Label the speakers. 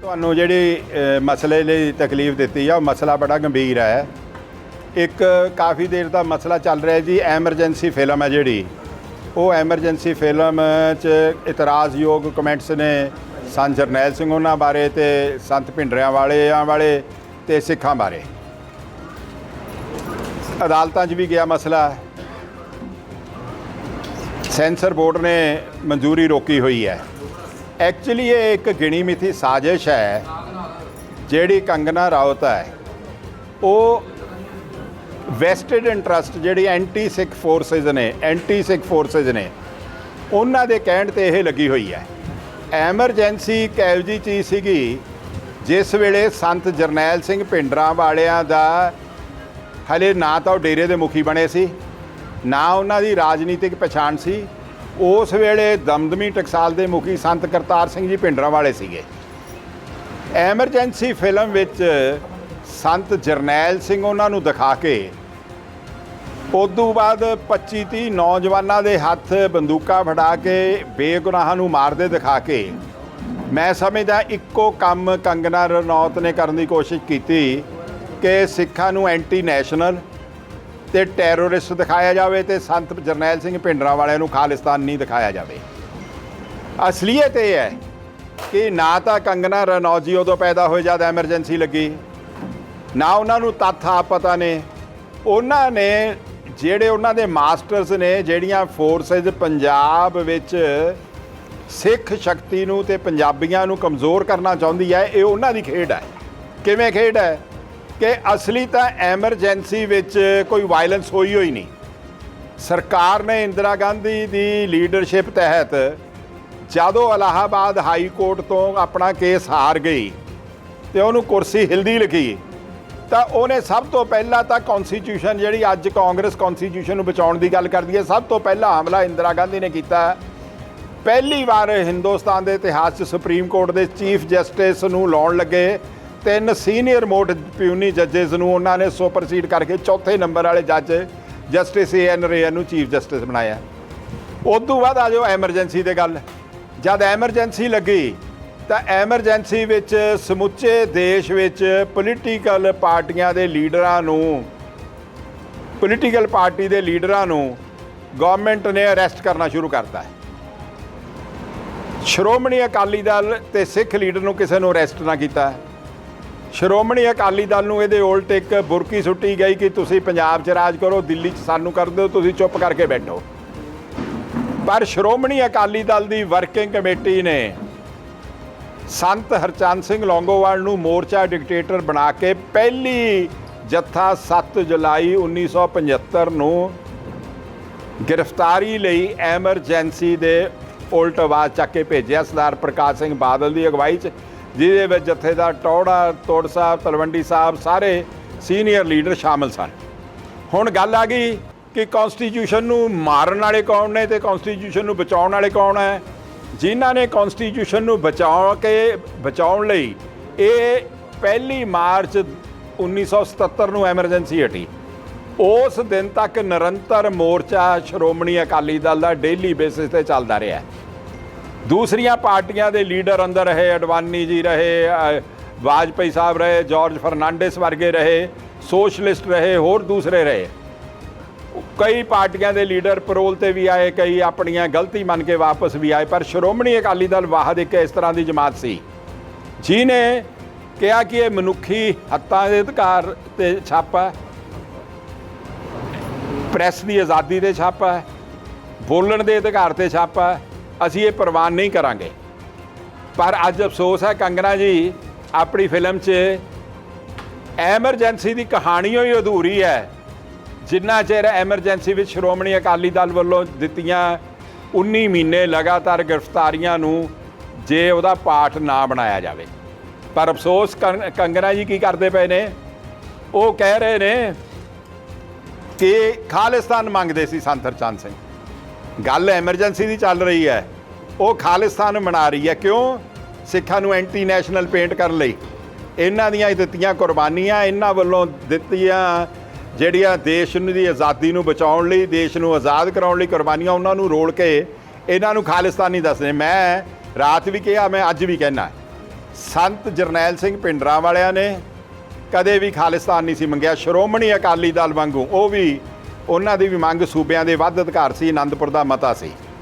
Speaker 1: ਤੁਹਾਨੂੰ ਜਿਹੜੀ ਮਸਲੇ ਲਈ ਤਕਲੀਫ ਦਿੱਤੀ ਆ, ਉਹ ਮਸਲਾ ਬੜਾ ਗੰਭੀਰ ਹੈ। ਇੱਕ ਕਾਫੀ ਦੇਰ ਦਾ ਮਸਲਾ ਚੱਲ ਰਿਹਾ ਜੀ, ਐਮਰਜੈਂਸੀ ਫਿਲਮ ਹੈ ਜਿਹੜੀ। ਉਹ ਐਮਰਜੈਂਸੀ ਫਿਲਮ 'ਚ ਇਤਰਾਜ਼ਯੋਗ ਕਮੈਂਟਸ ਨੇ ਸੰਤ ਜਰਨੈਲ ਸਿੰਘ ਉਹਨਾਂ ਬਾਰੇ ਤੇ ਸੰਤ ਭਿੰਡਰਿਆਂ ਵਾਲਿਆਂ ਵਾਲੇ ਤੇ ਸਿੱਖਾਂ ਬਾਰੇ। ਅਦਾਲਤਾਂ 'ਚ ਵੀ ਗਿਆ ਮਸਲਾ। ਸੈਂਸਰ ਬੋਰਡ ਨੇ ਮਨਜ਼ੂਰੀ ਰੋਕੀ ਹੋਈ ਹੈ। ਐਕਚੁਅਲੀ ਇਹ ਇੱਕ ਗਿਣੀ ਮਿਥੀ ਸਾਜ਼ਿਸ਼ ਹੈ, ਜਿਹੜੀ ਕੰਗਨਾ ਰਾਉਤ ਹੈ। ਉਹ ਵੈਸਟਡ ਇੰਟਰਸਟ, ਜਿਹੜੀ ਐਂਟੀ ਸਿੱਖ ਫੋਰਸਸ ਨੇ ਐਂਟੀ ਸਿੱਖ ਫੋਰਸਸ ਨੇ, ਉਹਨਾਂ ਦੇ ਕਹਿਣ ਤੇ ਇਹ ਲੱਗੀ ਹੋਈ ਹੈ। ਐਮਰਜੈਂਸੀ ਇੱਕ ਇਹੋ ਜੀ ਚੀਜ਼ ਸੀਗੀ, ਜਿਸ ਵੇਲੇ ਸੰਤ ਜਰਨੈਲ ਸਿੰਘ ਭਿੰਡਰਾਂ ਵਾਲਿਆਂ ਦਾ ਹਲੇ ਨਾ ਤਾਂ ਉਹ ਡੇਰੇ ਦੇ ਮੁਖੀ ਬਣੇ ਸੀ, ਨਾ ਉਹਨਾਂ ਦੀ ਰਾਜਨੀਤਿਕ ਪਛਾਣ ਸੀ ਉਸ ਵੇਲੇ ਦਮਦਮੀ ਟਕਸਾਲ ਦੇ ਮੁਖੀ ਸੰਤ ਕਰਤਾਰ ਸਿੰਘ ਜੀ ਭਿੰਡਰਾਂ ਵਾਲੇ ਸੀਗੇ। ਐਮਰਜੈਂਸੀ ਫਿਲਮ ਵਿੱਚ ਸੰਤ ਜਰਨੈਲ ਸਿੰਘ ਉਹਨਾਂ ਨੂੰ ਦਿਖਾ ਕੇ, ਉਦੋਂ ਬਾਅਦ 25 30 ਨੌਜਵਾਨਾਂ ਦੇ ਹੱਥ ਬੰਦੂਕਾਂ ਫੜਾ ਕੇ ਬੇਗੁਨਾਹਾਂ ਨੂੰ ਮਾਰਦੇ ਦਿਖਾ ਕੇ, ਮੈਂ ਸਮਝਦਾ ਇੱਕੋ ਕੰਮ ਕੰਗਨਾ ਰਣੌਤ ਨੇ ਕਰਨ ਦੀ ਕੋਸ਼ਿਸ਼ ਕੀਤੀ ਕਿ ਸਿੱਖਾਂ ਨੂੰ ਐਂਟੀ ਨੈਸ਼ਨਲ ਤੇ ਟੈਰੋਰਿਸਟ ਦਿਖਾਇਆ ਜਾਵੇ ਤੇ ਸੰਤ ਜਰਨੈਲ ਸਿੰਘ ਭਿੰਡਰਾਂ ਵਾਲਿਆਂ ਨੂੰ ਖਾਲਿਸਤਾਨ ਨਹੀਂ ਦਿਖਾਇਆ ਜਾਵੇ। ਅਸਲੀਅਤ ਇਹ ਹੈ ਕਿ ਨਾ ਤਾਂ ਕੰਗਨਾ ਰਣੌਤ ਉਦੋਂ ਪੈਦਾ ਹੋਏ ਜਦ ਐਮਰਜੈਂਸੀ ਲੱਗੀ, ਨਾ ਉਹਨਾਂ ਨੂੰ ਤੱਥ ਆ ਪਤਾ ਨੇ। ਉਹਨਾਂ ਨੇ ਜਿਹੜੇ ਉਹਨਾਂ ਦੇ ਮਾਸਟਰਸ ਨੇ, ਜਿਹੜੀਆਂ ਫੋਰਸਸ ਪੰਜਾਬ ਵਿੱਚ ਸਿੱਖ ਸ਼ਕਤੀ ਨੂੰ ਤੇ ਪੰਜਾਬੀਆਂ ਨੂੰ ਕਮਜ਼ੋਰ ਕਰਨਾ ਚਾਹੁੰਦੀ ਹੈ, ਇਹ ਉਹਨਾਂ ਦੀ ਖੇਡ ਹੈ। ਕਿਵੇਂ ਖੇਡ ਹੈ? ਕਿ ਅਸਲੀ ਤਾਂ ਐਮਰਜੈਂਸੀ ਵਿੱਚ ਕੋਈ ਵਾਇਲੈਂਸ ਹੋਈ ਹੋਈ ਨਹੀਂ। ਸਰਕਾਰ ਨੇ ਇੰਦਰਾ ਗਾਂਧੀ ਦੀ ਲੀਡਰਸ਼ਿਪ ਤਹਿਤ ਜਦੋਂ ਅਲਾਹਾਬਾਦ ਹਾਈ ਕੋਰਟ ਤੋਂ ਆਪਣਾ ਕੇਸ ਹਾਰ ਗਈ ਤੇ ਉਹਨੂੰ ਕੁਰਸੀ ਹਿਲਦੀ ਲਿਖੀ, ਤਾਂ ਉਹਨੇ ਸਭ ਤੋਂ ਪਹਿਲਾਂ ਤਾਂ ਕਨਸਟੀਟਿਊਸ਼ਨ ਜਿਹੜੀ ਅੱਜ ਕਾਂਗਰਸ ਕਨਸਟੀਟਿਊਸ਼ਨ ਨੂੰ ਬਚਾਉਣ ਦੀ ਗੱਲ ਕਰਦੀ ਹੈ। ਸਭ ਤੋਂ ਪਹਿਲਾਂ ਹਮਲਾ ਇੰਦਰਾ ਗਾਂਧੀ ਨੇ ਕੀਤਾ। ਪਹਿਲੀ ਵਾਰ ਹਿੰਦੁਸਤਾਨ ਦੇ ਇਤਿਹਾਸ 'ਚ ਸੁਪਰੀਮ ਕੋਰਟ ਦੇ ਚੀਫ ਜਸਟਿਸ ਨੂੰ ਲਾਉਣ ਲੱਗੇ। ਤਿੰਨ ਸੀਨੀਅਰ ਮੋਟ ਪਿਊਨੀ ਜੱਜਸ ਨੂੰ ਉਹਨਾਂ ਨੇ ਸੁਪਰਸੀਡ ਕਰਕੇ ਚੌਥੇ ਨੰਬਰ ਵਾਲੇ ਜੱਜ ਜਸਟਿਸ ਏ ਐਨ ਰੇਅਰ ਨੂੰ ਚੀਫ ਜਸਟਿਸ ਬਣਾਇਆ। ਉਸ ਤੋਂ ਬਾਅਦ ਆ ਜਾਓ ਐਮਰਜੈਂਸੀ ਦੇ ਗੱਲ। ਜਦ ਐਮਰਜੈਂਸੀ ਲੱਗੀ, ਤਾਂ ਐਮਰਜੈਂਸੀ ਵਿੱਚ ਸਮੁੱਚੇ ਦੇਸ਼ ਵਿੱਚ ਪੋਲੀਟੀਕਲ ਪਾਰਟੀਆਂ ਦੇ ਲੀਡਰਾਂ ਨੂੰ, ਪੋਲੀਟੀਕਲ ਪਾਰਟੀ ਦੇ ਲੀਡਰਾਂ ਨੂੰ ਗਵਰਨਮੈਂਟ ਨੇ ਅਰੈਸਟ ਕਰਨਾ ਸ਼ੁਰੂ ਕਰਤਾ ਹੈ। ਸ਼੍ਰੋਮਣੀ ਅਕਾਲੀ ਦਲ ਤੇ ਸਿੱਖ ਲੀਡਰ ਨੂੰ ਕਿਸੇ ਨੂੰ ਅਰੈਸਟ ਨਾ ਕੀਤਾ। ਸ਼੍ਰੋਮਣੀ ਅਕਾਲੀ ਦਲ ਨੂੰ ਇਹਦੇ ਉਲਟ ਇੱਕ ਬੁਰਕੀ ਸੁੱਟੀ ਗਈ ਕਿ ਤੁਸੀਂ ਪੰਜਾਬ 'ਚ ਰਾਜ ਕਰੋ, ਦਿੱਲੀ 'ਚ ਸਾਨੂੰ ਕਰ ਦਿਓ, ਤੁਸੀਂ ਚੁੱਪ ਕਰਕੇ ਬੈਠੋ। ਪਰ ਸ਼੍ਰੋਮਣੀ ਅਕਾਲੀ ਦਲ ਦੀ ਵਰਕਿੰਗ ਕਮੇਟੀ ਨੇ ਸੰਤ ਹਰਚੰਦ ਸਿੰਘ ਲੌਂਗੋਵਾਲ ਨੂੰ ਮੋਰਚਾ ਡਿਕਟੇਟਰ ਬਣਾ ਕੇ ਪਹਿਲੀ ਜੱਥਾ 7 ਜੁਲਾਈ 1975 ਨੂੰ ਗ੍ਰਿਫਤਾਰੀ ਲਈ ਐਮਰਜੈਂਸੀ ਦੇ ਉਲਟ ਆਵਾਜ਼ ਚੱਕ ਕੇ ਭੇਜਿਆ। ਸਰਦਾਰ ਪ੍ਰਕਾਸ਼ ਸਿੰਘ ਬਾਦਲ ਦੀ ਅਗਵਾਈ 'ਚ ਜਿਹਦੇ ਵਿੱਚ ਜਥੇਦਾਰ ਟੌੜਾ, ਤੋੜ ਸਾਹਿਬ, ਤਲਵੰਡੀ ਸਾਹਿਬ ਸਾਰੇ ਸੀਨੀਅਰ ਲੀਡਰ ਸ਼ਾਮਲ ਸਨ। ਹੁਣ ਗੱਲ ਆ ਗਈ ਕਿ ਕਨਸਟੀਟਿਊਸ਼ਨ ਨੂੰ ਮਾਰਨ ਵਾਲੇ ਕੌਣ ਨੇ ਤੇ ਕਨਸਟੀਟਿਊਸ਼ਨ ਨੂੰ ਬਚਾਉਣ ਵਾਲੇ ਕੌਣ ਹੈ। ਜਿਨ੍ਹਾਂ ਨੇ ਕਨਸਟੀਟਿਊਸ਼ਨ ਨੂੰ ਬਚਾਉਣ ਕੇ, ਬਚਾਉਣ ਲਈ ਇਹ ਪਹਿਲੀ ਮਾਰਚ 1977 ਨੂੰ ਐਮਰਜੈਂਸੀ ਹਟੀ। ਉਸ ਦਿਨ ਤੱਕ ਨਿਰੰਤਰ ਮੋਰਚਾ ਸ਼੍ਰੋਮਣੀ ਅਕਾਲੀ ਦਲ ਦਾ ਡੇਲੀ ਬੇਸਿਸ ਤੇ ਚੱਲਦਾ ਰਿਹਾ। ਦੂਸਰੀਆਂ ਪਾਰਟੀਆਂ ਦੇ ਲੀਡਰ ਅੰਦਰ ਰਹੇ ਅਡਵਾਨੀ ਜੀ ਰਹੇ ਅ, ਵਾਜਪਾਈ ਸਾਹਿਬ ਰਹੇ ਜਾਰਜ ਫਰਨਾਂਡਿਸ ਵਰਗੇ ਰਹੇ ਸੋਸ਼ਲਿਸਟ ਰਹੇ ਹੋਰ ਦੂਸਰੇ ਰਹੇ। ਕਈ ਪਾਰਟੀਆਂ ਦੇ ਲੀਡਰ ਪਰੋਲ ਤੇ ਵੀ ਆਏ ਕਈ ਆਪਣੀਆਂ ਗਲਤੀ ਮੰਨ ਕੇ ਵਾਪਸ ਵੀ ਆਏ ਪਰ ਸ਼੍ਰੋਮਣੀ ਅਕਾਲੀ ਦਲ ਵਾਹਦ ਇੱਕ ਇਸ ਤਰ੍ਹਾਂ ਦੀ ਜਮਾਤ ਸੀ। ਜਿਨੇ ਕਿਹਾ ਕਿ ਇਹ ਮਨੁੱਖੀ ਹੱਤਾਂ ਦੇ ਅਧਿਕਾਰ ਤੇ ਛਾਪਾ ਹੈ ਪ੍ਰੈਸ ਦੀ ਆਜ਼ਾਦੀ ਤੇ ਛਾਪਾ ਹੈ ਬੋਲਣ ਦੇ ਅਧਿਕਾਰ ਤੇ ਛਾਪਾ ਹੈ ਅਸੀਂ ਇਹ ਪ੍ਰਵਾਨ ਨਹੀਂ ਕਰਾਂਗੇ। ਪਰ ਅੱਜ ਅਫਸੋਸ ਹੈ ਕੰਗਨਾ ਜੀ, ਆਪਣੀ ਫਿਲਮ 'ਚ ਐਮਰਜੈਂਸੀ ਦੀ ਕਹਾਣੀ ਹੀ ਅਧੂਰੀ ਹੈ। ਜਿੰਨਾ ਚਿਰ ਐਮਰਜੈਂਸੀ ਵਿੱਚ ਸ਼੍ਰੋਮਣੀ ਅਕਾਲੀ ਦਲ ਵੱਲੋਂ ਦਿੱਤੀਆਂ 19 ਮਹੀਨੇ ਲਗਾਤਾਰ ਗ੍ਰਿਫਤਾਰੀਆਂ ਨੂੰ ਜੇ ਉਹਦਾ ਪਾਠ ਨਾ ਬਣਾਇਆ ਜਾਵੇ। ਪਰ ਅਫਸੋਸ ਕੰਗ- ਕੰਗਨਾ ਜੀ ਕੀ ਕਰਦੇ ਪਏ ਨੇ? ਉਹ ਕਹਿ ਰਹੇ ਨੇ ਕਿ ਖਾਲਿਸਤਾਨ ਮੰਗਦੇ ਸੀ ਸੰਤ ਹਰਚੰਦ ਸਿੰਘ। ਗੱਲ ਐਮਰਜੈਂਸੀ ਦੀ ਚੱਲ ਰਹੀ ਹੈ। ਉਹ ਖਾਲਿਸਤਾਨ ਮਨਾ ਰਹੀ ਹੈ। ਕਿਉਂ? ਸਿੱਖਾਂ ਨੂੰ ਐਂਟੀ ਨੈਸ਼ਨਲ ਪੇਂਟ ਕਰਨ ਲਈ। ਇਹਨਾਂ ਦੀਆਂ ਦਿੱਤੀਆਂ ਕੁਰਬਾਨੀਆਂ, ਇਹਨਾਂ ਵੱਲੋਂ ਦਿੱਤੀਆਂ ਜਿਹੜੀਆਂ ਦੇਸ਼ ਨੂੰ ਦੀ ਆਜ਼ਾਦੀ ਨੂੰ ਬਚਾਉਣ ਲਈ, ਦੇਸ਼ ਨੂੰ ਆਜ਼ਾਦ ਕਰਾਉਣ ਲਈ ਕੁਰਬਾਨੀਆਂ ਉਹਨਾਂ ਨੂੰ ਰੋਲ ਕੇ ਇਹਨਾਂ ਨੂੰ ਖਾਲਿਸਤਾਨੀ ਦੱਸਦੇ। ਮੈਂ ਰਾਤ ਵੀ ਕਿਹਾ, ਮੈਂ ਅੱਜ ਵੀ ਕਹਿਣਾ ਸੰਤ ਜਰਨੈਲ ਸਿੰਘ ਪਿੰਡਰਾ ਵਾਲਿਆਂ ਨੇ ਕਦੇ ਵੀ ਖਾਲਿਸਤਾਨ ਨਹੀਂ ਸੀ ਮੰਗਿਆ। ਸ਼੍ਰੋਮਣੀ ਅਕਾਲੀ ਦਲ ਵਾਂਗੂ ਉਹ ਵੀ ਉਹਨਾਂ ਦੀ ਵੀ ਮੰਗ ਸੂਬਿਆਂ ਦੇ ਵੱਧ ਅਧਿਕਾਰ ਸੀ ਆਨੰਦਪੁਰ ਦਾ ਮਤਾ ਸੀ।